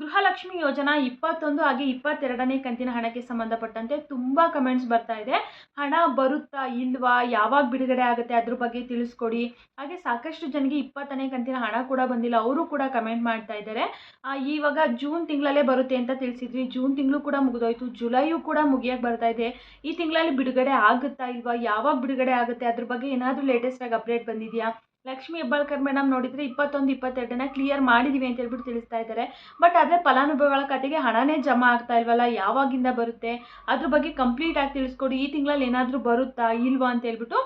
ಗೃಹಲಕ್ಷ್ಮಿ ಯೋಜನಾ ಇಪ್ಪತ್ತೊಂದು ಹಾಗೆ ಇಪ್ಪತ್ತೆರಡನೇ ಕಂತಿನ ಹಣಕ್ಕೆ ಸಂಬಂಧಪಟ್ಟಂತೆ ತುಂಬ ಕಮೆಂಟ್ಸ್ ಬರ್ತಾ ಇದೆ. ಹಣ ಬರುತ್ತಾ ಇಲ್ವಾ? ಯಾವಾಗ ಬಿಡುಗಡೆ ಆಗುತ್ತೆ? ಅದ್ರ ಬಗ್ಗೆ ತಿಳಿಸ್ಕೊಡಿ. ಹಾಗೆ ಸಾಕಷ್ಟು ಜನಕ್ಕೆ ಇಪ್ಪತ್ತನೇ ಕಂತಿನ ಹಣ ಕೂಡ ಬಂದಿಲ್ಲ. ಅವರು ಕೂಡ ಕಮೆಂಟ್ ಮಾಡ್ತಾ ಇದ್ದಾರೆ. ಇವಾಗ ಜೂನ್ ತಿಂಗಳಲ್ಲೇ ಬರುತ್ತೆ ಅಂತ ತಿಳಿಸಿದ್ವಿ. ಜೂನ್ ತಿಂಗಳು ಕೂಡ ಮುಗಿದೋಯ್ತು. ಜುಲೈಯೂ ಕೂಡ ಮುಗಿಯಕ್ಕೆ ಬರ್ತಾ ಇದೆ. ಈ ತಿಂಗಳಲ್ಲಿ ಬಿಡುಗಡೆ ಆಗುತ್ತಾ ಇಲ್ವಾ? ಯಾವಾಗ ಬಿಡುಗಡೆ ಆಗುತ್ತೆ? ಅದ್ರ ಬಗ್ಗೆ ಏನಾದರೂ ಲೇಟೆಸ್ಟಾಗಿ ಅಪ್ಡೇಟ್ ಬಂದಿದೆಯಾ? ಲಕ್ಷ್ಮಿ ಹೆಬ್ಬಾಳ್ಕರ್ ಮೇಡಮ್ ನೋಡಿದರೆ ಇಪ್ಪತ್ತೊಂದು, ಇಪ್ಪತ್ತೆರಡನ್ನ ಕ್ಲಿಯರ್ ಮಾಡಿದ್ದೀವಿ ಅಂತ ಹೇಳ್ಬಿಟ್ಟು ತಿಳಿಸ್ತಾ ಇದ್ದಾರೆ. ಬಟ್ ಆದರೆ ಫಲಾನುಭವಿಗಳ ಖಾತೆಗೆ ಹಣನೇ ಜಮಾ ಆಗ್ತಾ ಇಲ್ವಲ್ಲ, ಯಾವಾಗಿಂದ ಬರುತ್ತೆ? ಅದ್ರ ಬಗ್ಗೆ ಕಂಪ್ಲೀಟ್ ಆಗಿ ತಿಳಿಸ್ಕೊಡಿ. ಈ ತಿಂಗಳಲ್ಲಿ ಏನಾದರೂ ಬರುತ್ತಾ, ಇಲ್ವಾ ಅಂತ ಹೇಳ್ಬಿಟ್ಟು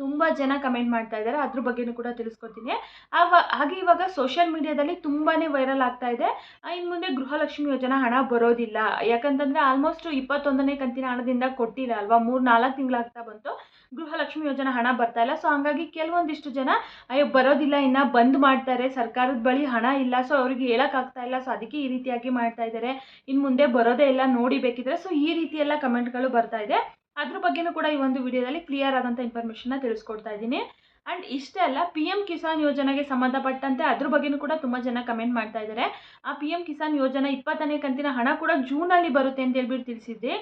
ತುಂಬ ಜನ ಕಮೆಂಟ್ ಮಾಡ್ತಾ ಇದ್ದಾರೆ. ಅದ್ರ ಬಗ್ಗೆನೂ ಕೂಡ ತಿಳಿಸ್ಕೊಡ್ತೀನಿ. ಆವ ಹಾಗೆ ಇವಾಗ ಸೋಷಿಯಲ್ ಮೀಡಿಯಾದಲ್ಲಿ ತುಂಬಾ ವೈರಲ್ ಆಗ್ತಾ ಇದೆ. ಇನ್ನು ಮುಂದೆ ಗೃಹಲಕ್ಷ್ಮಿ ಯೋಜನಾ ಹಣ ಬರೋದಿಲ್ಲ. ಯಾಕಂತಂದರೆ ಆಲ್ಮೋಸ್ಟ್ ಇಪ್ಪತ್ತೊಂದನೇ ಕಂತಿನ ಹಣದಿಂದ ಕೊಟ್ಟಿಲ್ಲ ಅಲ್ವಾ? ಮೂರು ನಾಲ್ಕು ತಿಂಗಳಾಗ್ತಾ ಬಂತು. ಗೃಹಲಕ್ಷ್ಮಿ ಯೋಜನಾ ಹಣ ಬರ್ತಾ ಇಲ್ಲ. ಸೊ ಹಂಗಾಗಿ ಕೆಲವೊಂದಿಷ್ಟು ಜನ, ಅಯ್ಯೋ, ಬರೋದಿಲ್ಲ, ಇನ್ನು ಬಂದ್ ಮಾಡ್ತಾರೆ. ಸರ್ಕಾರದ ಬಳಿ ಹಣ ಇಲ್ಲ. ಸೊ ಅವ್ರಿಗೆ ಹೇಳೋಕ್ಕಾಗ್ತಾ ಇಲ್ಲ. ಸೊ ಅದಕ್ಕೆ ಈ ರೀತಿಯಾಗಿ ಮಾಡ್ತಾ ಇದ್ದಾರೆ. ಇನ್ನು ಮುಂದೆ ಬರೋದೇ ಇಲ್ಲ, ನೋಡಿ ಬೇಕಿದ್ರೆ. ಸೊ ಈ ರೀತಿ ಎಲ್ಲ ಕಮೆಂಟ್ಗಳು ಬರ್ತಾ ಇದೆ. ಅದ್ರ ಬಗ್ಗೆನೂ ಕೂಡ ಈ ಒಂದು ವಿಡಿಯೋದಲ್ಲಿ ಕ್ಲಿಯರ್ ಆದಂಥ ಇನ್ಫಾರ್ಮೇಷನ್ನ ತಿಳಿಸ್ಕೊಡ್ತಾ ಇದ್ದೀನಿ. ಆ್ಯಂಡ್ ಇಷ್ಟೇ ಅಲ್ಲ ಪಿ ಎಂ ಕಿಸಾನ್ ಯೋಜನೆಗೆ ಸಂಬಂಧಪಟ್ಟಂತೆ ಅದ್ರ ಬಗ್ಗೆನೂ ಕೂಡ ತುಂಬ ಜನ ಕಮೆಂಟ್ ಮಾಡ್ತಾ ಇದ್ದಾರೆ. ಆ ಪಿ ಎಂ ಕಿಸಾನ್ ಯೋಜನಾ ಇಪ್ಪತ್ತನೇ ಕಂತಿನ ಹಣ ಕೂಡ ಜೂನಲ್ಲಿ ಬರುತ್ತೆ ಅಂತ ಹೇಳ್ಬಿಟ್ಟು ತಿಳಿಸಿದ್ದೆ.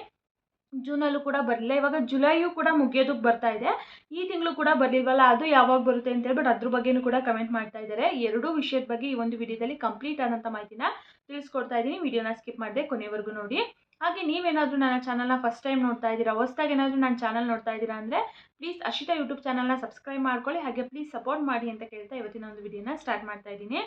ಜೂನಲ್ಲೂ ಕೂಡ ಬರಲಿಲ್ಲ. ಇವಾಗ ಜುಲೈಯೂ ಕೂಡ ಮುಗಿಯೋದಕ್ಕೆ ಬರ್ತಾ ಇದೆ. ಈ ತಿಂಗಳು ಕೂಡ ಬರಲಿಲ್ವಲ್ಲ, ಅದು ಯಾವಾಗ ಬರುತ್ತೆ ಅಂತ ಹೇಳ್ಬಿಟ್ಟು ಅದ್ರ ಬಗ್ಗೆನೂ ಕೂಡ ಕಮೆಂಟ್ ಮಾಡ್ತಾ ಇದ್ದಾರೆ. ಎರಡೂ ವಿಷಯದ ಬಗ್ಗೆ ಈ ಒಂದು ವಿಡಿಯೋದಲ್ಲಿ ಕಂಪ್ಲೀಟ್ ಆದಂಥ ಮಾಹಿತಿನ ತಿಳಿಸ್ಕೊಡ್ತಾ ಇದ್ದೀನಿ. ವಿಡಿಯೋನ ಸ್ಕಿಪ್ ಮಾಡದೆ ಕೊನೆವರೆಗೂ ನೋಡಿ. ಹಾಗೆ ನೀವೇನಾದರೂ ನನ್ನ ಚಾನಲ್ನ ಫಸ್ಟ್ ಟೈಮ್ ನೋಡ್ತಾ ಇದ್ದೀರಾ, ಹೊಸ್ದಾಗಿ ಏನಾದರೂ ನನ್ನ ಚಾನಲ್ ನೋಡ್ತಾ ಇದ್ದೀರಾ ಅಂದರೆ ಪ್ಲೀಸ್ ಅಶಿತಾ ಯೂಟ್ಯೂಬ್ ಚಾನಲ್ನ ಸಬ್ಸ್ಕ್ರೈಬ್ ಮಾಡ್ಕೊಳ್ಳಿ. ಹಾಗೆ ಪ್ಲೀಸ್ ಸಪೋರ್ಟ್ ಮಾಡಿ ಅಂತ ಕೇಳ್ತಾ ಇವತ್ತಿನ ಒಂದು ವಿಡಿಯೋನ ಸ್ಟಾರ್ಟ್ ಮಾಡ್ತಾ ಇದ್ದೀನಿ.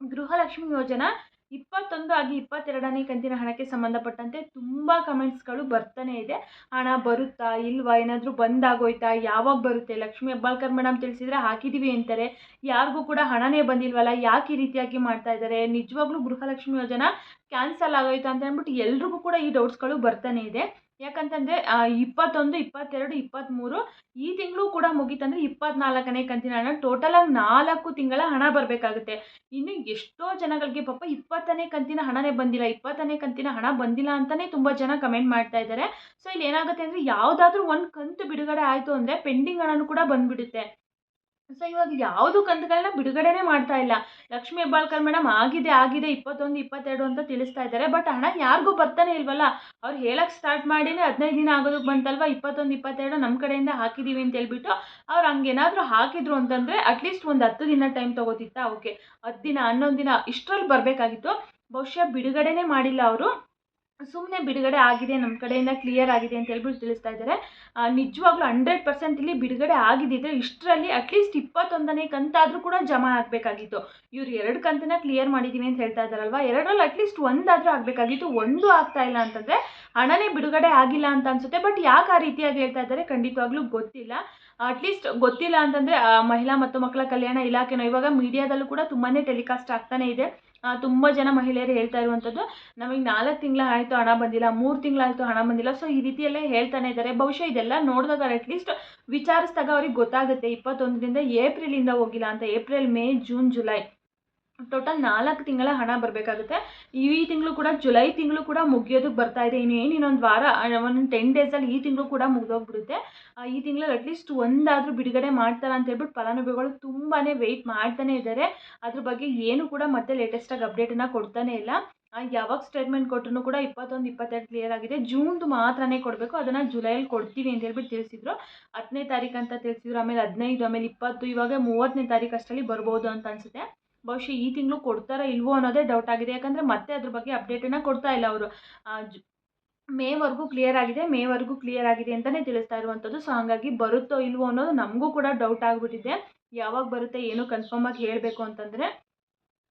ಗೃಹಲಕ್ಷ್ಮಿ ಯೋಜನಾ ಇಪ್ಪತ್ತೊಂದು ಆಗಿ ಇಪ್ಪತ್ತೆರಡನೇ ಕಂತಿನ ಹಣಕ್ಕೆ ಸಂಬಂಧಪಟ್ಟಂತೆ ತುಂಬ ಕಮೆಂಟ್ಸ್ಗಳು ಬರ್ತಾನೆ ಇದೆ. ಹಣ ಬರುತ್ತಾ ಇಲ್ವಾ? ಏನಾದರೂ ಬಂದಾಗೋಯ್ತಾ? ಯಾವಾಗ ಬರುತ್ತೆ? ಲಕ್ಷ್ಮಿ ಹೆಬ್ಬಾಳ್ಕರ್ ಮೇಡಮ್ ತಿಳಿಸಿದ್ರೆ ಹಾಕಿದ್ದೀವಿ ಅಂತಾರೆ. ಯಾರಿಗೂ ಕೂಡ ಹಣನೇ ಬಂದಿಲ್ವಲ್ಲ? ಯಾಕೆ ಈ ರೀತಿಯಾಗಿ ಮಾಡ್ತಾ ಇದ್ದಾರೆ? ನಿಜವಾಗ್ಲೂ ಗೃಹಲಕ್ಷ್ಮಿ ಯೋಜನಾ? ಕ್ಯಾನ್ಸಲ್ ಆಗೋಯ್ತಾ ಅಂತ ಅಂದ್ಬಿಟ್ಟು ಎಲ್ರಿಗೂ ಕೂಡ ಈ ಡೌಟ್ಸ್ಗಳು ಬರ್ತಾನೆ ಇದೆ. ಯಾಕಂತಂದರೆ ಇಪ್ಪತ್ತೊಂದು, ಇಪ್ಪತ್ತೆರಡು ಇಪ್ಪತ್ತ್ಮೂರು ಈ ತಿಂಗಳು ಕೂಡ ಮುಗೀತಂದರೆ ಇಪ್ಪತ್ನಾಲ್ಕನೇ ಕಂತಿನ ಹಣ ಟೋಟಲಾಗಿ ನಾಲ್ಕು ತಿಂಗಳ ಹಣ ಬರಬೇಕಾಗುತ್ತೆ. ಇನ್ನು ಎಷ್ಟೋ ಜನಗಳಿಗೆ ಪಾಪ ಇಪ್ಪತ್ತನೇ ಕಂತಿನ ಹಣನೇ ಬಂದಿಲ್ಲ. ಇಪ್ಪತ್ತನೇ ಕಂತಿನ ಹಣ ಬಂದಿಲ್ಲ ಅಂತಲೇ ತುಂಬ ಜನ ಕಮೆಂಟ್ ಮಾಡ್ತಾ ಇದ್ದಾರೆ. ಸೊ ಇಲ್ಲಿ ಏನಾಗುತ್ತೆ ಅಂದರೆ, ಯಾವುದಾದ್ರೂ ಒಂದು ಕಂತು ಬಿಡುಗಡೆ ಆಯಿತು ಅಂದರೆ ಪೆಂಡಿಂಗ್ ಹಣನೂ ಕೂಡ ಬಂದುಬಿಡುತ್ತೆ. ಸೊ ಇವಾಗ ಯಾವುದು ಕಂತುಗಳನ್ನ ಬಿಡುಗಡೆನೇ ಮಾಡ್ತಾ ಇಲ್ಲ. ಲಕ್ಷ್ಮೀ ಹೆಬ್ಬಾಳ್ಕರ್ ಮೇಡಮ್ ಆಗಿದೆ ಆಗಿದೆ, ಇಪ್ಪತ್ತೊಂದು, ಇಪ್ಪತ್ತೆರಡು ಅಂತ ತಿಳಿಸ್ತಾ ಇದ್ದಾರೆ. ಬಟ್ ಹಣ ಯಾರಿಗೂ ಬರ್ತಾನೆ ಇಲ್ವಲ್ಲ? ಅವ್ರು ಹೇಳಕ್ಕೆ ಸ್ಟಾರ್ಟ್ ಮಾಡಿನೇ ಹದಿನೈದು ದಿನ ಆಗೋದಕ್ಕೆ ಬಂತಲ್ವ? ಇಪ್ಪತ್ತೊಂದು, ಇಪ್ಪತ್ತೆರಡು ನಮ್ಮ ಕಡೆಯಿಂದ ಹಾಕಿದ್ದೀವಿ ಅಂತ ಹೇಳ್ಬಿಟ್ಟು ಅವ್ರು ಹಂಗೇನಾದರೂ ಹಾಕಿದ್ರು ಅಂತಂದರೆ ಅಟ್ಲೀಸ್ಟ್ ಒಂದು ಹತ್ತು ದಿನ ಟೈಮ್ ತೊಗೋತಿತ್ತಾ? ಓಕೆ ಹತ್ತು ದಿನ, ಹನ್ನೊಂದು ದಿನ ಇಷ್ಟರಲ್ಲಿ ಬರಬೇಕಾಗಿತ್ತು. ಬಹುಶಃ ಬಿಡುಗಡೆನೇ ಮಾಡಿಲ್ಲ ಅವರು. ಸುಮ್ಮನೆ ಬಿಡುಗಡೆ ಆಗಿದೆ ನಮ್ಮ ಕಡೆಯಿಂದ ಕ್ಲಿಯರ್ ಆಗಿದೆ ಅಂತ ಹೇಳ್ಬಿಟ್ಟು ತಿಳಿಸ್ತಾ ಇದ್ದಾರೆ. ನಿಜವಾಗ್ಲೂ ಹಂಡ್ರೆಡ್ ಪರ್ಸೆಂಟ್ ಇಲ್ಲಿ ಬಿಡುಗಡೆ ಆಗಿದ್ದಿದ್ರೆ ಇಷ್ಟರಲ್ಲಿ ಅಟ್ಲೀಸ್ಟ್ ಇಪ್ಪತ್ತೊಂದನೇ ಕಂತಾದರೂ ಕೂಡ ಜಮಾ ಆಗಬೇಕಾಗಿತ್ತು. ಇವ್ರು ಎರಡು ಕಂತನ ಕ್ಲಿಯರ್ ಮಾಡಿದ್ದೀವಿ ಅಂತ ಹೇಳ್ತಾ ಇದ್ದಾರಲ್ವ? ಎರಡರಲ್ಲಿ ಅಟ್ಲೀಸ್ಟ್ ಒಂದಾದರೂ ಆಗಬೇಕಾಗಿತ್ತು, ಒಂದು ಆಗ್ತಾ ಇಲ್ಲ ಅಂತಂದರೆ ಹಣನೇ ಬಿಡುಗಡೆ ಆಗಿಲ್ಲ ಅಂತ ಅನಿಸುತ್ತೆ. ಬಟ್ ಯಾಕೆ ಆ ರೀತಿಯಾಗಿ ಹೇಳ್ತಾ ಇದ್ದಾರೆ ಖಂಡಿತವಾಗ್ಲೂ ಗೊತ್ತಿಲ್ಲ. ಅಟ್ಲೀಸ್ಟ್ ಗೊತ್ತಿಲ್ಲ ಅಂತಂದರೆ ಮಹಿಳಾ ಮತ್ತು ಮಕ್ಕಳ ಕಲ್ಯಾಣ ಇಲಾಖೆನೋ, ಇವಾಗ ಮೀಡಿಯಾದಲ್ಲೂ ಕೂಡ ತುಂಬಾ ಟೆಲಿಕಾಸ್ಟ್ ಆಗ್ತಾನೇ ಇದೆ. ತುಂಬ ಜನ ಮಹಿಳೆಯರು ಹೇಳ್ತಾ ಇರುವಂಥದ್ದು ನಮಗೆ ನಾಲ್ಕು ತಿಂಗಳ ಆಯಿತು ಹಣ ಬಂದಿಲ್ಲ, ಮೂರು ತಿಂಗಳಾಯಿತು ಹಣ ಬಂದಿಲ್ಲ ಸೊ ಈ ರೀತಿಯಲ್ಲೇ ಹೇಳ್ತಾನೆ ಇದ್ದಾರೆ. ಬಹುಶಃ ಇದೆಲ್ಲ ನೋಡಿದಾಗ ಅಟ್ಲೀಸ್ಟ್ ವಿಚಾರಿಸಿದಾಗ ಅವ್ರಿಗೆ ಗೊತ್ತಾಗುತ್ತೆ, ಇಪ್ಪತ್ತೊಂದರಿಂದ ಏಪ್ರಿಲಿಂದ ಹೋಗಿಲ್ಲ ಅಂತ, April, May, June, July. Total ನಾಲ್ಕು ತಿಂಗಳ ಹಣ ಬರಬೇಕಾಗುತ್ತೆ. ಈ ತಿಂಗಳು ಕೂಡ ಜುಲೈ ತಿಂಗಳು ಕೂಡ ಮುಗಿಯೋದಕ್ಕೆ ಬರ್ತಾ ಇದೆ. ಇನ್ನೇನು ಇನ್ನೊಂದು ವಾರ ಒಂದು ಟೆನ್ ಡೇಸಲ್ಲಿ ಈ ತಿಂಗಳು ಕೂಡ ಮುಗಿದೋಗ್ಬಿಡುತ್ತೆ. ಈ ತಿಂಗಳಲ್ಲಿ ಅಟ್ಲೀಸ್ಟ್ ಒಂದಾದರೂ ಬಿಡುಗಡೆ ಮಾಡ್ತಾರೆ ಅಂತ ಹೇಳ್ಬಿಟ್ಟು ಫಲಾನುಭವಿಗಳು ತುಂಬಾ ವೆಯ್ಟ್ ಮಾಡ್ತಾನೆ ಇದ್ದಾರೆ ಅದ್ರ ಬಗ್ಗೆ ಏನು ಕೂಡ ಮತ್ತೆ ಲೇಟೆಸ್ಟಾಗಿ ಅಪ್ಡೇಟನ್ನು ಕೊಡ್ತಾನೆ ಇಲ್ಲ. ಯಾವಾಗ ಸ್ಟೇಟ್ಮೆಂಟ್ ಕೊಟ್ಟರು ಕೂಡ ಇಪ್ಪತ್ತೊಂದು, ಇಪ್ಪತ್ತೆರಡು ಕ್ಲಿಯರ್ ಆಗಿದೆ. ಜೂನ್ದು ಮಾತ್ರನೇ ಕೊಡಬೇಕು. ಅದನ್ನು ಜುಲೈಯಲ್ಲಿ ಕೊಡ್ತೀವಿ ಅಂತ ಹೇಳ್ಬಿಟ್ಟು ತಿಳಿಸಿದ್ರು. ಹತ್ತನೇ ತಾರೀಕು ಅಂತ ತಿಳಿಸಿದ್ರು. ಆಮೇಲೆ ಹದಿನೈದು, ಆಮೇಲೆ ಇಪ್ಪತ್ತು, ಇವಾಗ ಮೂವತ್ತನೇ ತಾರೀಕು ಅಷ್ಟರಲ್ಲಿ ಬರ್ಬೋದು ಅಂತ ಅನಿಸುತ್ತೆ. ಬಹುಶಃ ಈ ತಿಂಗಳು ಕೊಡ್ತಾರಾ ಇಲ್ವೋ ಅನ್ನೋದೇ ಡೌಟ್ ಆಗಿದೆ. ಯಾಕಂದರೆ ಮತ್ತೆ ಅದ್ರ ಬಗ್ಗೆ ಅಪ್ಡೇಟನ್ನು ಕೊಡ್ತಾ ಇಲ್ಲ ಅವರು. ಮೇವರೆಗೂ ಕ್ಲಿಯರ್ ಆಗಿದೆ, ಮೇವರೆಗೂ ಕ್ಲಿಯರ್ ಆಗಿದೆ ಅಂತಲೇ ತಿಳಿಸ್ತಾ ಇರುವಂಥದ್ದು. ಸೊ ಹಾಗಾಗಿ ಬರುತ್ತೋ ಇಲ್ವೋ ಅನ್ನೋದು ನಮಗೂ ಕೂಡ ಡೌಟ್ ಆಗಿಬಿಟ್ಟಿದೆ. ಯಾವಾಗ ಬರುತ್ತೆ, ಏನು ಕನ್ಫರ್ಮಾಗಿ ಹೇಳಬೇಕು ಅಂತಂದರೆ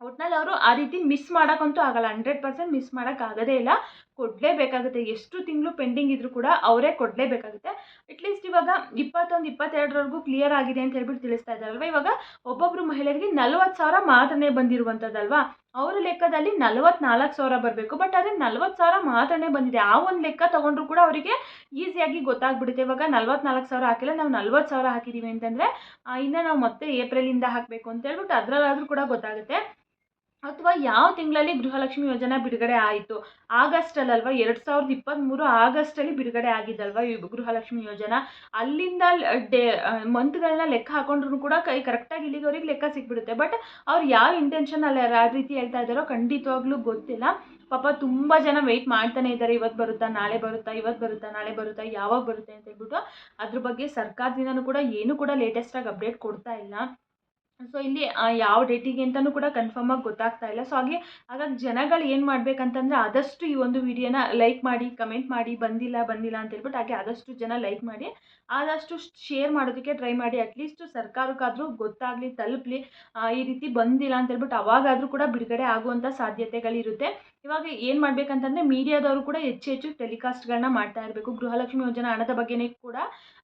ಒಟ್ನಲ್ಲಿ ಅವರು ಆ ರೀತಿ ಮಿಸ್ ಮಾಡೋಕ್ಕಂತೂ ಆಗಲ್ಲ. ಹಂಡ್ರೆಡ್ ಪರ್ಸೆಂಟ್ ಮಿಸ್ ಮಾಡೋಕ್ಕಾಗದೇ ಇಲ್ಲ. ಕೊಡಲೇಬೇಕಾಗುತ್ತೆ. ಎಷ್ಟು ತಿಂಗಳು ಪೆಂಡಿಂಗ್ ಇದ್ದರೂ ಕೂಡ ಅವರೇ ಕೊಡಲೇಬೇಕಾಗುತ್ತೆ. ಅಟ್ಲೀಸ್ಟ್ ಇವಾಗ ಇಪ್ಪತ್ತೊಂದು, ಇಪ್ಪತ್ತೆರಡರವರೆಗೂ ಕ್ಲಿಯರ್ ಆಗಿದೆ ಅಂತ ಹೇಳ್ಬಿಟ್ಟು ತಿಳಿಸ್ತಾ ಇದ್ದಾರಲ್ವ? ಇವಾಗ ಒಬ್ಬೊಬ್ಬರು ಮಹಿಳೆಯರಿಗೆ ನಲ್ವತ್ತು ಸಾವಿರ ಮಾತ್ರನೇ ಬಂದಿರುವಂಥದ್ದಲ್ವಾ? ಅವರ ಲೆಕ್ಕದಲ್ಲಿ ನಲ್ವತ್ನಾಲ್ಕು ಸಾವಿರ ಬರಬೇಕು. ಬಟ್ ಆದರೆ ನಲ್ವತ್ತು ಸಾವಿರ ಮಾತ್ರನೇ ಬಂದಿದೆ. ಆ ಒಂದು ಲೆಕ್ಕ ತೊಗೊಂಡ್ರು ಕೂಡ ಅವರಿಗೆ ಈಸಿಯಾಗಿ ಗೊತ್ತಾಗ್ಬಿಡುತ್ತೆ. ಇವಾಗ ನಲ್ವತ್ನಾಲ್ಕು ಸಾವಿರ ಹಾಕಿಲ್ಲ. ನಾವು ನಲ್ವತ್ತು ಸಾವಿರ ಹಾಕಿದ್ದೀವಿ ಅಂತಂದರೆ ಇನ್ನು ನಾವು ಮತ್ತೆ ಏಪ್ರಿಲಿಂದ ಹಾಕಬೇಕು ಅಂತ ಹೇಳ್ಬಿಟ್ಟು ಅದರಲ್ಲಾದರೂ ಕೂಡ ಗೊತ್ತಾಗುತ್ತೆ. ಅಥವಾ ಯಾವ ತಿಂಗಳಲ್ಲಿ ಗೃಹಲಕ್ಷ್ಮಿ ಯೋಜನೆ ಬಿಡುಗಡೆ ಆಯಿತು? ಆಗಸ್ಟಲ್ಲಲ್ವ? ಎರಡು ಸಾವಿರದ ಇಪ್ಪತ್ತ್ಮೂರು ಆಗಸ್ಟಲ್ಲಿ ಬಿಡುಗಡೆ ಆಗಿದ್ದಲ್ವ ಈ ಗೃಹಲಕ್ಷ್ಮಿ ಯೋಜನಾ? ಅಲ್ಲಿಂದ ಡೇ ಮಂತ್ಗಳನ್ನ ಲೆಕ್ಕ ಹಾಕೊಂಡ್ರು ಕೂಡ ಕೈ, ಕರೆಕ್ಟಾಗಿ ಇಲ್ಲಿಗವ್ರಿಗೆ ಲೆಕ್ಕ ಸಿಕ್ಬಿಡುತ್ತೆ. ಬಟ್ ಅವ್ರು ಯಾವ ಇಂಟೆನ್ಷನ್ ಅಲ್ಲಿ ಯಾವ ರೀತಿ ಹೇಳ್ತಾ ಇದ್ದಾರೋ ಖಂಡಿತವಾಗ್ಲೂ ಗೊತ್ತಿಲ್ಲ. ಪಾಪ ತುಂಬ ಜನ ವೆಯ್ಟ್ ಮಾಡ್ತಾನೆ ಇದ್ದಾರೆ. ಇವತ್ತು ಬರುತ್ತಾ, ನಾಳೆ ಬರುತ್ತಾ ಇವತ್ತು ಬರುತ್ತಾ, ನಾಳೆ ಬರುತ್ತಾ, ಯಾವಾಗ ಬರುತ್ತೆ ಅಂತ ಹೇಳ್ಬಿಟ್ಟು ಅದ್ರ ಬಗ್ಗೆ ಸರ್ಕಾರದಿಂದನೂ ಕೂಡ ಏನು ಕೂಡ ಲೇಟೆಸ್ಟಾಗಿ ಅಪ್ಡೇಟ್ ಕೊಡ್ತಾ ಇಲ್ಲ. ಸೊ ಇಲ್ಲಿ ಯಾವ ಡೇಟಿಗೆ ಅಂತಲೂ ಕೂಡ ಕನ್ಫರ್ಮ್ ಆಗಿ ಗೊತ್ತಾಗ್ತಾ ಇಲ್ಲ. ಸೊ ಹಾಗೆ, ಹಾಗಾಗಿ ಜನಗಳು ಏನು ಮಾಡ್ಬೇಕಂತಂದ್ರೆ ಆದಷ್ಟು ಈ ಒಂದು ವಿಡಿಯೋನ ಲೈಕ್ ಮಾಡಿ ಕಮೆಂಟ್ ಮಾಡಿ, ಬಂದಿಲ್ಲ ಬಂದಿಲ್ಲ ಅಂತ ಹೇಳ್ಬಿಟ್ಟು ಹಾಗೆ ಆದಷ್ಟು ಜನ ಲೈಕ್ ಮಾಡಿ, ಆದಷ್ಟು ಶೇರ್ ಮಾಡೋದಕ್ಕೆ ಟ್ರೈ ಮಾಡಿ. ಅಟ್ಲೀಸ್ಟ್ ಸರ್ಕಾರಕ್ಕಾದರೂ ಗೊತ್ತಾಗಲಿ, ತಲುಪಲಿ ಈ ರೀತಿ ಬಂದಿಲ್ಲ ಅಂತ ಹೇಳ್ಬಿಟ್ಟು ಅವಾಗಾದರೂ ಕೂಡ ಬಿಡುಗಡೆ ಆಗುವಂಥ ಸಾಧ್ಯತೆಗಳಿರುತ್ತೆ. ಇವಾಗ ಏನು ಮಾಡಬೇಕಂತಂದರೆ ಮೀಡಿಯಾದವರು ಕೂಡ ಹೆಚ್ಚು ಹೆಚ್ಚು ಟೆಲಿಕಾಸ್ಟ್ಗಳನ್ನ ಮಾಡ್ತಾ ಇರಬೇಕು. ಗೃಹಲಕ್ಷ್ಮಿ ಯೋಜನಾ ಹಣದ ಬಗ್ಗೆನೇ ಕೂಡ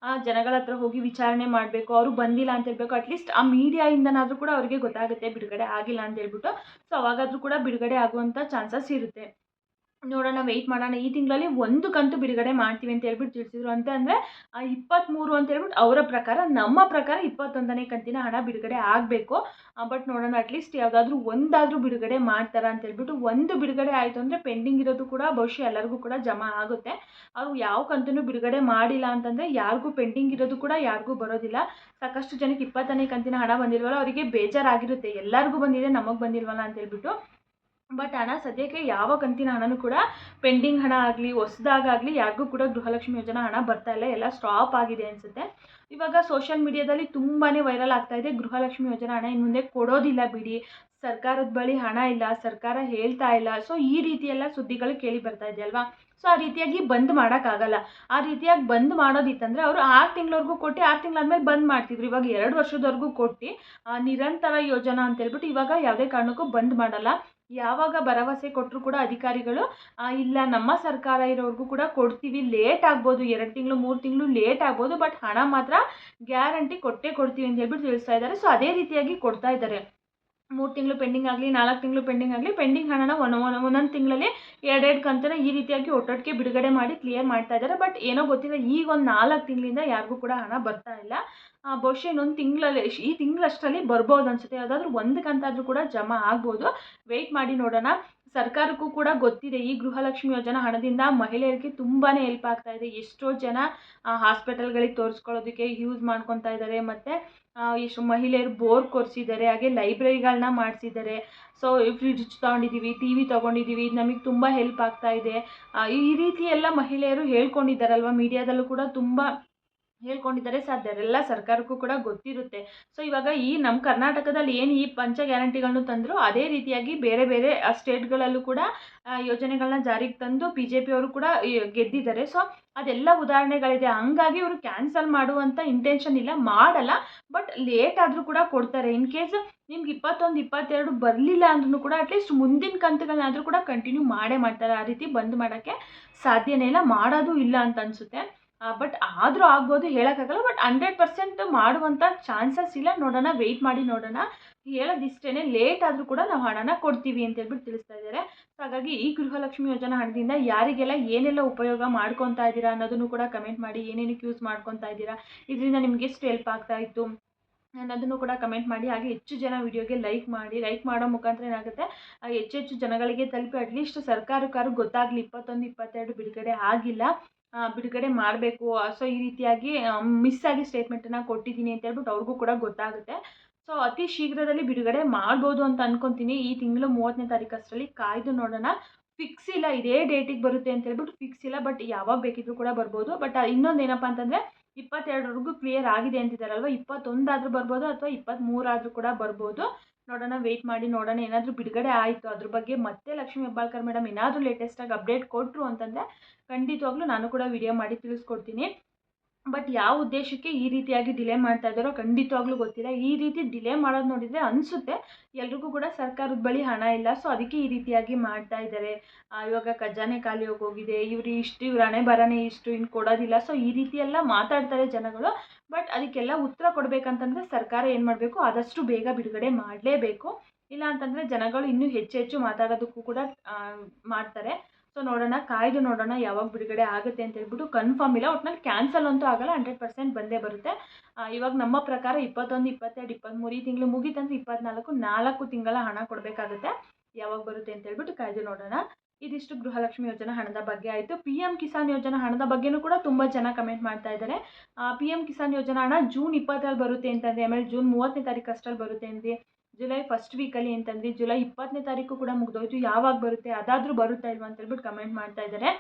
ಆ, ಜನಗಳ ಹತ್ರ ಹೋಗಿ ವಿಚಾರಣೆ ಮಾಡಬೇಕು ಅವರು ಬಂದಿಲ್ಲ ಅಂತ ಹೇಳ್ಬೇಕು. ಅಟ್ಲೀಸ್ಟ್ ಆ ಮೀಡಿಯಾಯಿಂದನಾದರೂ ಕೂಡ ಅವರಿಗೆ ಗೊತ್ತಾಗುತ್ತೆ ಬಿಡುಗಡೆ ಆಗಿಲ್ಲ ಅಂತ ಹೇಳ್ಬಿಟ್ಟು. ಸೊ ಅವಾಗಾದರೂ ಕೂಡ ಬಿಡುಗಡೆ ಆಗುವಂಥ ಚಾನ್ಸಸ್ ಇರುತ್ತೆ. ನೋಡೋಣ ವೆಯ್ಟ್ ಮಾಡೋಣ. ಈ ತಿಂಗಳಲ್ಲಿ ಒಂದು ಕಂತು ಬಿಡುಗಡೆ ಮಾಡ್ತೀವಿ ಅಂತ ಹೇಳ್ಬಿಟ್ಟು ತಿಳಿಸಿದ್ರು. ಅಂತ ಅಂದರೆ ಇಪ್ಪತ್ತ್ಮೂರು ಅಂತ ಹೇಳ್ಬಿಟ್ಟು ಅವರ ಪ್ರಕಾರ, ನಮ್ಮ ಪ್ರಕಾರ ಇಪ್ಪತ್ತೊಂದನೇ ಕಂತಿನ ಹಣ ಬಿಡುಗಡೆ ಆಗಬೇಕು. ಬಟ್ ನೋಡೋಣ ಅಟ್ಲೀಸ್ಟ್ ಯಾವುದಾದ್ರೂ ಒಂದಾದರೂ ಬಿಡುಗಡೆ ಮಾಡ್ತಾರೆ ಅಂತ ಹೇಳ್ಬಿಟ್ಟು ಒಂದು ಬಿಡುಗಡೆ ಆಯಿತು ಅಂದರೆ ಪೆಂಡಿಂಗ್ ಇರೋದು ಕೂಡ ಬಹುಶಃ ಎಲ್ಲರಿಗೂ ಕೂಡ ಜಮಾ ಆಗುತ್ತೆ. ಅವರು ಯಾವ ಕಂತೂ ಬಿಡುಗಡೆ ಮಾಡಿಲ್ಲ ಅಂತಂದರೆ ಯಾರಿಗೂ ಪೆಂಡಿಂಗ್ ಇರೋದು ಕೂಡ ಯಾರಿಗೂ ಬರೋದಿಲ್ಲ. ಸಾಕಷ್ಟು ಜನಕ್ಕೆ ಇಪ್ಪತ್ತನೇ ಕಂತಿನ ಹಣ ಬಂದಿಲ್ವಲ್ಲ, ಅವರಿಗೆ ಬೇಜಾರಾಗಿರುತ್ತೆ. ಎಲ್ಲರಿಗೂ ಬಂದಿದೆ, ನಮಗೆ ಬಂದಿಲ್ವಲ್ಲ ಅಂತ ಹೇಳ್ಬಿಟ್ಟು. ಬಟ್ ಹಣ ಸದ್ಯಕ್ಕೆ ಯಾವ ಕಂತಿನ ಹಣನೂ ಕೂಡ ಪೆಂಡಿಂಗ್ ಹಣ ಆಗಲಿ ಹೊಸದಾಗಲಿ ಯಾರಿಗೂ ಕೂಡ ಗೃಹಲಕ್ಷ್ಮಿ ಯೋಜನಾ ಹಣ ಬರ್ತಾ ಇಲ್ಲ. ಎಲ್ಲ ಸ್ಟಾಪ್ ಆಗಿದೆ ಅನಿಸುತ್ತೆ. ಇವಾಗ ಸೋಷಿಯಲ್ ಮೀಡಿಯಾದಲ್ಲಿ ತುಂಬಾ ವೈರಲ್ ಆಗ್ತಾ ಇದೆ. ಗೃಹಲಕ್ಷ್ಮಿ ಯೋಜನಾ ಹಣ ಇನ್ನು ಮುಂದೆ ಕೊಡೋದಿಲ್ಲ ಬಿಡಿ. ಸರ್ಕಾರದ ಬಳಿ ಹಣ ಇಲ್ಲ, ಸರ್ಕಾರ ಹೇಳ್ತಾ ಇಲ್ಲ. ಸೊ ಈ ರೀತಿ ಎಲ್ಲ ಸುದ್ದಿಗಳು ಕೇಳಿ ಬರ್ತಾ ಇದೆ ಅಲ್ವಾ? ಸೊ ಆ ರೀತಿಯಾಗಿ ಬಂದ್ ಮಾಡೋಕ್ಕಾಗಲ್ಲ ಆ ರೀತಿಯಾಗಿ ಬಂದ್ ಮಾಡೋದಿತ್ತಂದರೆ ಅವರು ಆರು ತಿಂಗಳವರೆಗೂ ಕೊಟ್ಟು, ಆರು ತಿಂಗಳಾದ್ಮೇಲೆ ಬಂದ್ ಮಾಡ್ತಿದ್ರು. ಇವಾಗ ಎರಡು ವರ್ಷದವರೆಗೂ ಕೊಟ್ಟು ನಿರಂತರ ಯೋಜನಾ ಅಂತ ಹೇಳ್ಬಿಟ್ಟು ಇವಾಗ ಯಾವುದೇ ಕಾರಣಕ್ಕೂ ಬಂದ್ ಮಾಡಲ್ಲ. ಯಾವಾಗ ಭರವಸೆ ಕೊಟ್ಟರು ಕೂಡ ಅಧಿಕಾರಿಗಳು ಇಲ್ಲ, ನಮ್ಮ ಸರ್ಕಾರ ಇರೋರ್ಗೂ ಕೂಡ ಕೊಡ್ತೀವಿ, ಲೇಟ್ ಆಗ್ಬೋದು, ಎರಡು ತಿಂಗಳು, ಮೂರು ತಿಂಗಳು ಲೇಟ್ ಆಗ್ಬೋದು, ಬಟ್ ಹಣ ಮಾತ್ರ ಗ್ಯಾರಂಟಿ ಕೊಟ್ಟೇ ಕೊಡ್ತೀವಿ ಅಂತ ಹೇಳ್ಬಿಟ್ಟು ತಿಳಿಸ್ತಾ ಇದ್ದಾರೆ. ಸೊ, ಅದೇ ರೀತಿಯಾಗಿ ಕೊಡ್ತಾ ಇದ್ದಾರೆ. ಮೂರು ತಿಂಗಳು ಪೆಂಡಿಂಗ್ ಆಗಲಿ, ನಾಲ್ಕು ತಿಂಗಳು ಪೆಂಡಿಂಗ್ ಆಗಲಿ, ಪೆಂಡಿಂಗ್ ಹಣನ ಒನ್ ಒಂದೊಂದು ತಿಂಗಳಲ್ಲಿ ಎರಡೆರಡು ಕಂತನ ಈ ರೀತಿಯಾಗಿ ಒಟ್ಟೊಟ್ಟಿಗೆ ಬಿಡುಗಡೆ ಮಾಡಿ, ಕ್ಲಿಯರ್ ಮಾಡ್ತಾ ಇದ್ದಾರೆ. ಬಟ್ ಏನೋ ಗೊತ್ತಿಲ್ಲ, ಈಗ ಒಂದು ನಾಲ್ಕು ತಿಂಗಳಿಂದ ಯಾರಿಗೂ ಕೂಡ ಹಣ ಬರ್ತಾ ಇಲ್ಲ. ಬಹುಶಃ ಇನ್ನೊಂದು ತಿಂಗಳಲ್ಲಿ ಈ ತಿಂಗಳಷ್ಟರಲ್ಲಿ ಬರ್ಬೋದು ಅನ್ಸುತ್ತೆ. ಯಾವುದಾದ್ರೂ ಒಂದು ಕಂತಾದರೂ ಕೂಡ ಜಮಾ ಆಗ್ಬೋದು. ವೆಯ್ಟ್ ಮಾಡಿ ನೋಡೋಣ. ಸರ್ಕಾರಕ್ಕೂ ಕೂಡ ಗೊತ್ತಿದೆ, ಈ ಗೃಹಲಕ್ಷ್ಮಿ ಯೋಜನಾ ಹಣದಿಂದ ಮಹಿಳೆಯರಿಗೆ ತುಂಬಾ ಹೆಲ್ಪ್ ಆಗ್ತಾ ಇದೆ. ಎಷ್ಟೋ ಜನ ಹಾಸ್ಪಿಟಲ್ಗಳಿಗೆ ತೋರಿಸ್ಕೊಳ್ಳೋದಕ್ಕೆ ಯೂಸ್ ಮಾಡ್ಕೊತಾ ಇದ್ದಾರೆ. ಮತ್ತು ಎಷ್ಟು ಮಹಿಳೆಯರು ಬೋರ್ ಕೊರೆಸಿದ್ದಾರೆ, ಹಾಗೆ ಲೈಬ್ರರಿಗಳನ್ನ ಮಾಡಿಸಿದ್ದಾರೆ. ಸೊ ಫ್ರಿಡ್ಜ್ ತೊಗೊಂಡಿದ್ದೀವಿ ಟಿ ವಿ ತೊಗೊಂಡಿದ್ದೀವಿ ನಮಗೆ ತುಂಬ ಹೆಲ್ಪ್ ಆಗ್ತಾ ಇದೆ. ಈ ರೀತಿ ಎಲ್ಲ ಮಹಿಳೆಯರು ಹೇಳ್ಕೊಂಡಿದ್ದಾರಲ್ವ? ಮೀಡಿಯಾದಲ್ಲೂ ಕೂಡ ತುಂಬ ಹೇಳ್ಕೊಂಡಿದ್ದಾರೆ. ಸೊ, ಅದೆಲ್ಲ ಸರ್ಕಾರಕ್ಕೂ ಕೂಡ ಗೊತ್ತಿರುತ್ತೆ. ಸೊ, ಇವಾಗ ಈ ನಮ್ಮ ಕರ್ನಾಟಕದಲ್ಲಿ ಏನು ಈ ಪಂಚ ಗ್ಯಾರಂಟಿಗಳನ್ನು ತಂದರೂ, ಅದೇ ರೀತಿಯಾಗಿ ಬೇರೆ ಬೇರೆ ಸ್ಟೇಟ್ಗಳಲ್ಲೂ ಕೂಡ ಯೋಜನೆಗಳನ್ನ ಜಾರಿಗೆ ತಂದು ಬಿ ಜೆ ಪಿಯವರು ಕೂಡ ಗೆದ್ದಿದ್ದಾರೆ. ಸೊ, ಅದೆಲ್ಲ ಉದಾಹರಣೆಗಳಿದೆ. ಹಂಗಾಗಿ ಇವರು ಕ್ಯಾನ್ಸಲ್ ಮಾಡುವಂಥ ಇಂಟೆನ್ಷನ್ ಇಲ್ಲ. ಮಾಡಲ್ಲ. ಬಟ್ ಲೇಟ್ ಆದರೂ ಕೂಡ ಕೊಡ್ತಾರೆ. ಇನ್ ಕೇಸ್ ನಿಮ್ಗೆ ಇಪ್ಪತ್ತೊಂದು, ಇಪ್ಪತ್ತೆರಡು ಬರಲಿಲ್ಲ ಅಂದ್ರೂ ಕೂಡ ಅಟ್ಲೀಸ್ಟ್ ಮುಂದಿನ ಕಂತುಗಳನ್ನಾದರೂ ಕೂಡ ಕಂಟಿನ್ಯೂ ಮಾಡೇ ಮಾಡ್ತಾರೆ. ಆ ರೀತಿ ಬಂದ್ ಮಾಡೋಕ್ಕೆ ಸಾಧ್ಯನೇ ಇಲ್ಲ. ಮಾಡೋದು ಇಲ್ಲ ಅಂತ ಅನಿಸುತ್ತೆ. ಬಟ್ ಆದರೂ ಆಗ್ಬೋದು ಹೇಳೋಕ್ಕಾಗಲ್ಲ ಬಟ್ ಹಂಡ್ರೆಡ್ ಪರ್ಸೆಂಟ್ ಮಾಡುವಂಥ ಚಾನ್ಸಸ್ ಇಲ್ಲ. ನೋಡೋಣ ವೆಯ್ಟ್ ಮಾಡಿ ನೋಡೋಣ. ಹೇಳೋದಿಷ್ಟೇ ಲೇಟ್ ಆದರೂ ಕೂಡ ನಾವು ಹಣನ ಕೊಡ್ತೀವಿ ಅಂತ ಹೇಳ್ಬಿಟ್ಟು ತಿಳಿಸ್ತಾ ಇದ್ದಾರೆ. ಸೊ ಹಾಗಾಗಿ ಈ ಗೃಹಲಕ್ಷ್ಮಿ ಯೋಜನಾ ಹಣದಿಂದ ಯಾರಿಗೆಲ್ಲ ಏನೆಲ್ಲ ಉಪಯೋಗ ಮಾಡ್ಕೊತಾ ಇದ್ದೀರಾ ಅನ್ನೋದನ್ನು ಕೂಡ ಕಮೆಂಟ್ ಮಾಡಿ ಏನೇನಕ್ಕೆ ಯೂಸ್ ಮಾಡ್ಕೊತಾ ಇದ್ದೀರಾ, ಇದರಿಂದ ನಿಮ್ಗೆ ಎಷ್ಟು ಹೆಲ್ಪ್ ಆಗ್ತಾ ಇತ್ತು ಅನ್ನೋದನ್ನು ಕೂಡ ಕಮೆಂಟ್ ಮಾಡಿ, ಹಾಗೆ ಹೆಚ್ಚು ಜನ ವಿಡಿಯೋಗೆ ಲೈಕ್ ಮಾಡಿ ಲೈಕ್ ಮಾಡೋ ಮುಖಾಂತರ ಏನಾಗುತ್ತೆ ಹೆಚ್ಚೆಚ್ಚು ಹೆಚ್ಚು ಹೆಚ್ಚು ಜನಗಳಿಗೆ ತಲುಪಿ ಅಟ್ಲೀಸ್ಟ್ ಸರ್ಕಾರಕ್ಕಾರು ಗೊತ್ತಾಗಲಿ, ಇಪ್ಪತ್ತೊಂದು, ಇಪ್ಪತ್ತೆರಡು ಬಿಡುಗಡೆ ಆಗಿಲ್ಲ. ಬಿಡುಗಡೆ ಮಾಡಬೇಕು. ಸೊ ಈ ರೀತಿಯಾಗಿ ಮಿಸ್ ಆಗಿ ಸ್ಟೇಟ್ಮೆಂಟನ್ನು ಕೊಟ್ಟಿದ್ದೀನಿ ಅಂತ ಹೇಳ್ಬಿಟ್ಟು ಅವ್ರಿಗೂ ಕೂಡ ಗೊತ್ತಾಗುತ್ತೆ. ಸೊ ಅತಿ ಶೀಘ್ರದಲ್ಲಿ ಬಿಡುಗಡೆ ಮಾಡ್ಬೋದು ಅಂತ ಅನ್ಕೊತೀನಿ. ಈ ತಿಂಗಳು ಮೂವತ್ತನೇ ತಾರೀಕಷ್ಟರಲ್ಲಿ ಕಾಯ್ದು ನೋಡೋಣ. ಫಿಕ್ಸ್ ಇಲ್ಲ, ಇದೇ ಡೇಟಿಗೆ ಬರುತ್ತೆ ಅಂತ ಹೇಳ್ಬಿಟ್ಟು ಫಿಕ್ಸ್ ಇಲ್ಲ ಬಟ್ ಯಾವಾಗ ಬೇಕಿದ್ರೂ ಕೂಡ ಬರ್ಬೋದು. ಬಟ್ ಇನ್ನೊಂದು ಏನಪ್ಪ ಅಂತಂದರೆ, ಇಪ್ಪತ್ತೆರಡರವರೆಗೂ ಕ್ಲಿಯರ್ ಆಗಿದೆ ಅಂತಿದ್ದಾರಲ್ವ ಇಪ್ಪತ್ತೊಂದಾದರೂ ಬರ್ಬೋದು ಅಥವಾ ಇಪ್ಪತ್ತ್ಮೂರಾದರೂ ಕೂಡ ಬರ್ಬೋದು. ನೋಡೋಣ ವೆಯ್ಟ್ ಮಾಡಿ ನೋಡೋಣ, ಏನಾದರೂ ಬಿಡುಗಡೆ ಆಯಿತು ಅದ್ರ ಬಗ್ಗೆ ಮತ್ತೆ ಲಕ್ಷ್ಮೀ ಹೆಬ್ಬಾಳ್ಕರ್ ಮೇಡಮ್ ಏನಾದರೂ ಲೇಟೆಸ್ಟಾಗಿ ಅಪ್ಡೇಟ್ ಕೊಟ್ಟರು ಅಂತಂದರೆ ಖಂಡಿತವಾಗ್ಲೂ ನಾನು ಕೂಡ ವಿಡಿಯೋ ಮಾಡಿ ತಿಳಿಸ್ಕೊಡ್ತೀನಿ. ಬಟ್ ಯಾವ ಉದ್ದೇಶಕ್ಕೆ ಈ ರೀತಿಯಾಗಿ ಡಿಲೇ ಮಾಡ್ತಾ ಇದ್ದಾರೋ ಖಂಡಿತವಾಗ್ಲೂ ಗೊತ್ತಿಲ್ಲ. ಈ ರೀತಿ ಡಿಲೇ ಮಾಡೋದು ನೋಡಿದರೆ ಅನಿಸುತ್ತೆ. ಎಲ್ರಿಗೂ ಕೂಡ ಸರ್ಕಾರದ ಬಳಿ ಹಣ ಇಲ್ಲ. ಸೊ ಅದಕ್ಕೆ ಈ ರೀತಿಯಾಗಿ ಮಾಡ್ತಾ ಇದ್ದಾರೆ. ಇವಾಗ ಖಜಾನೆ ಖಾಲಿ ಹೋಗೋಗಿದೆ ಇವ್ರು ಇಷ್ಟು, ಇವ್ರ ಹಣೆ ಬರನೇ ಇಷ್ಟು ಇನ್ನು ಕೊಡೋದಿಲ್ಲ. ಸೊ ಈ ರೀತಿ ಎಲ್ಲ ಮಾತಾಡ್ತಾರೆ ಜನಗಳು. ಬಟ್ ಅದಕ್ಕೆಲ್ಲ ಉತ್ತರ ಕೊಡಬೇಕಂತಂದರೆ ಸರ್ಕಾರ ಏನು ಮಾಡಬೇಕು? ಆದಷ್ಟು ಬೇಗ ಬಿಡುಗಡೆ ಮಾಡಲೇಬೇಕು. ಇಲ್ಲ ಅಂತಂದರೆ ಜನಗಳು ಇನ್ನೂ ಹೆಚ್ಚು ಹೆಚ್ಚು ಮಾತಾಡೋದಕ್ಕೂ ಕೂಡ ಮಾಡ್ತಾರೆ. ಸೊ ನೋಡೋಣ, ಕಾಯ್ದು ನೋಡೋಣ ಯಾವಾಗ ಬಿಡುಗಡೆ ಆಗುತ್ತೆ ಅಂತ ಹೇಳ್ಬಿಟ್ಟು ಕನ್ಫರ್ಮ್ ಇಲ್ಲ. ಒಟ್ನಲ್ಲಿ ಕ್ಯಾನ್ಸಲ್ ಅಂತೂ ಆಗಲ್ಲ ಹಂಡ್ರೆಡ್ ಪರ್ಸೆಂಟ್ ಬಂದೇ ಬರುತ್ತೆ. ಇವಾಗ ನಮ್ಮ ಪ್ರಕಾರ ಇಪ್ಪತ್ತೊಂದು, ಇಪ್ಪತ್ತೆರಡು ಇಪ್ಪತ್ತ್ಮೂರು ಈ ತಿಂಗಳು ಮುಗೀತಂದ್ರೆ ಇಪ್ಪತ್ನಾಲ್ಕು, ನಾಲ್ಕು ತಿಂಗಳ ಹಣ ಕೊಡಬೇಕಾಗುತ್ತೆ. ಯಾವಾಗ ಬರುತ್ತೆ ಅಂತ ಹೇಳ್ಬಿಟ್ಟು ಕಾಯ್ದು ನೋಡೋಣ. ಇದಿಷ್ಟು ಗೃಹಲಕ್ಷ್ಮಿ ಯೋಜನಾ ಹಣದ ಬಗ್ಗೆ ಆಯಿತು. ಪಿ ಎಂ ಕಿಸಾನ್ ಯೋಜನಾ ಹಣದ ಬಗ್ಗೆನೂ ಕೂಡ ತುಂಬ ಜನ ಕಮೆಂಟ್ ಮಾಡ್ತಾ ಇದ್ದಾರೆ. ಪಿ ಎಂ ಕಿಸಾನ್ ಯೋಜನಾ ಹಣ ಜೂನ್ ಇಪ್ಪತ್ತರಲ್ಲಿ ಬರುತ್ತೆ ಅಂತಂದರೆ ಆಮೇಲೆ ಜೂನ್ ಮೂವತ್ತನೇ ತಾರೀಕು ಅಷ್ಟರಲ್ಲಿ ಬರುತ್ತೆ ಅಂದ್ರಿ ಜುಲೈ ಫಸ್ಟ್ ವೀಕಲ್ಲಿ ಅಂತಂದ್ವಿ ಜುಲೈ ಇಪ್ಪತ್ತನೇ ತಾರೀಕು ಕೂಡ ಮುಗಿದೋಯ್ತು. ಯಾವಾಗ ಬರುತ್ತೆ, ಅದಾದರೂ ಬರುತ್ತಾ ಇಲ್ವಾ ಅಂತ ಹೇಳ್ಬಿಟ್ಟು ಕಮೆಂಟ್ ಮಾಡ್ತಾ ಇದ್ದಾರೆ.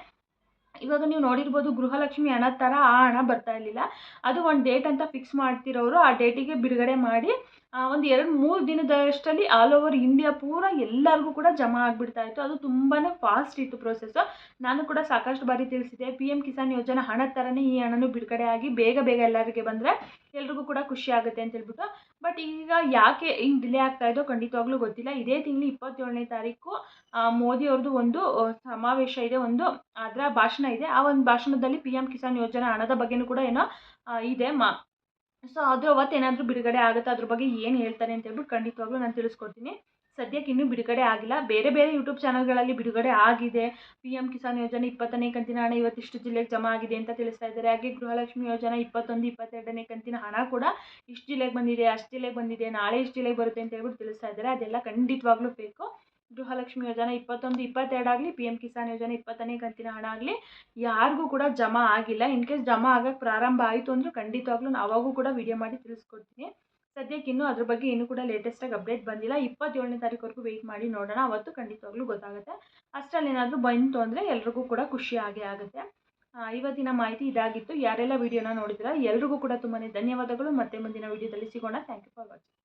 ಇವಾಗ ನೀವು ನೋಡಿರ್ಬೋದು ಗೃಹಲಕ್ಷ್ಮಿ ಹಣ ಥರ ಆ ಹಣ ಬರ್ತಾ ಇರಲಿಲ್ಲ. ಅದು ಒಂದು ಡೇಟ್ ಅಂತ ಫಿಕ್ಸ್ ಮಾಡ್ತಿರೋರು ಆ ಡೇಟಿಗೆ ಬಿಡುಗಡೆ ಮಾಡಿ ಒಂದು ಎರಡು ಮೂರು ದಿನದಷ್ಟರಲ್ಲಿ ಆಲ್ ಓವರ್ ಇಂಡಿಯಾ ಪೂರ ಎಲ್ಲರಿಗೂ ಕೂಡ ಜಮಾ ಆಗಿಬಿಡ್ತಾ ಇತ್ತು. ಅದು ತುಂಬಾ ಫಾಸ್ಟ್ ಇತ್ತು ಪ್ರೊಸೆಸ್ಸು ನಾನು ಕೂಡ ಸಾಕಷ್ಟು ಬಾರಿ ತಿಳಿಸಿದೆ ಪಿ ಎಂ ಕಿಸಾನ್ ಯೋಜನಾ ಹಣದ ಥರನೇ ಈ ಹಣನೂ ಬಿಡುಗಡೆ ಆಗಿ ಬೇಗ ಬೇಗ ಎಲ್ಲರಿಗೆ ಬಂದರೆ ಎಲ್ರಿಗೂ ಕೂಡ ಖುಷಿ ಆಗುತ್ತೆ ಅಂತ ಹೇಳ್ಬಿಟ್ಟು. ಬಟ್ ಈಗ ಯಾಕೆ ಹಿಂಗೆ ಡಿಲೇ ಆಗ್ತಾ ಇದೋ ಖಂಡಿತವಾಗ್ಲೂ ಗೊತ್ತಿಲ್ಲ. ಇದೇ ತಿಂಗಳು ಇಪ್ಪತ್ತೇಳನೇ ತಾರೀಕು ಮೋದಿ ಅವ್ರದ್ದು ಒಂದು ಸಮಾವೇಶ ಇದೆ, ಒಂದು ಅದರ ಭಾಷಣ ಇದೆ. ಆ ಒಂದು ಭಾಷಣದಲ್ಲಿ ಪಿ ಎಂ ಕಿಸಾನ್ ಯೋಜನಾ ಹಣದ ಬಗ್ಗೆನೂ ಕೂಡ ಏನೋ ಇದೆ. ಮಾ ಸೊ ಆದರೂ ಅವತ್ತು ಏನಾದರೂ ಬಿಡುಗಡೆ ಆಗುತ್ತೆ? ಅದ್ರ ಬಗ್ಗೆ ಏನು ಹೇಳ್ತಾರೆ ಅಂತ ಹೇಳ್ಬಿಟ್ಟು ಖಂಡಿತವಾಗ್ಲೂ ನಾನು ತಿಳಿಸ್ಕೊಡ್ತೀನಿ. ಸದ್ಯಕ್ಕೆ ಇನ್ನೂ ಬಿಡುಗಡೆ ಆಗಿಲ್ಲ. ಬೇರೆ ಬೇರೆ ಯೂಟ್ಯೂಬ್ ಚಾನಲ್ಗಳಲ್ಲಿ ಬಿಡುಗಡೆ ಆಗಿದೆ. ಪಿ ಎಂ ಕಿಸಾನ್ ಯೋಜನೆ ಇಪ್ಪತ್ತನೇ ಕಂತಿನ ಹಣ ಇವತ್ತಿಷ್ಟು ಜಿಲ್ಲೆಗೆ ಜಮಾ ಆಗಿದೆ ಅಂತ ತಿಳಿಸ್ತಾ ಇದ್ದಾರೆ. ಹಾಗೆ ಗೃಹಲಕ್ಷ್ಮಿ ಯೋಜನೆ ಇಪ್ಪತ್ತೊಂದು, ಇಪ್ಪತ್ತೆರಡನೇ ಕಂತಿನ ಹಣ ಕೂಡ ಇಷ್ಟು ಜಿಲ್ಲೆಗೆ ಬಂದಿದೆ, ಅಷ್ಟು ಜಿಲ್ಲೆಗೆ ಬಂದಿದೆ, ನಾಳೆ ಇಷ್ಟು ಜಿಲ್ಲೆಗೆ ಬರುತ್ತೆ ಅಂತ ಹೇಳ್ಬಿಟ್ಟು ತಿಳಿಸ್ತಾ ಇದ್ದಾರೆ. ಅದೆಲ್ಲ ಖಂಡಿತವಾಗ್ಲೂ ಬೇಕು. ಗೃಹಲಕ್ಷ್ಮಿ ಯೋಜನೆ ಇಪ್ಪತ್ತೊಂದು, ಇಪ್ಪತ್ತೆರಡು ಆಗಲಿ ಪಿ ಎಂ ಕಿಸಾನ್ ಯೋಜನೆ ಇಪ್ಪತ್ತನೇ ಕಂತಿನ ಹಣ ಆಗಲಿ, ಯಾರಿಗೂ ಕೂಡ ಜಮಾ ಆಗಿಲ್ಲ. ಇನ್ ಕೇಸ್ ಜಮಾ ಆಗಕ್ಕೆ ಪ್ರಾರಂಭ ಆಯಿತು ಅಂದರೂ ಖಂಡಿತವಾಗ್ಲೂ ನಾನು ಅವಾಗೂ ಕೂಡ ವಿಡಿಯೋ ಮಾಡಿ ತಿಳಿಸ್ಕೊಡ್ತೀನಿ. ಸದ್ಯಕ್ಕೆ ಇನ್ನೂ ಅದ್ರ ಬಗ್ಗೆ ಇನ್ನೂ ಕೂಡ ಲೇಟೆಸ್ಟಾಗಿ ಅಪ್ಡೇಟ್ ಬಂದಿಲ್ಲ. ಇಪ್ಪತ್ತೇಳನೇ ತಾರೀಕುವರೆಗೂ ವೆಯ್ಟ್ ಮಾಡಿ ನೋಡೋಣ. ಅವತ್ತು ಖಂಡಿತವಾಗ್ಲೂ ಗೊತ್ತಾಗುತ್ತೆ. ಅಷ್ಟರಲ್ಲಿ ಏನಾದರೂ ಬಂತು ಅಂದರೆ ಎಲ್ರಿಗೂ ಕೂಡ ಖುಷಿ ಆಗೇ ಆಗುತ್ತೆ. ಇವತ್ತಿನ ಮಾಹಿತಿ ಇದಾಗಿತ್ತು. ಯಾರೆಲ್ಲ ವಿಡಿಯೋನ ನೋಡಿದ್ರೆ ಎಲ್ರಿಗೂ ಕೂಡ ತುಂಬಾ ಧನ್ಯವಾದಗಳು. ಮತ್ತೆ ಮುಂದಿನ ವಿಡಿಯೋದಲ್ಲಿ ಸಿಗೋಣ. Thank you for watching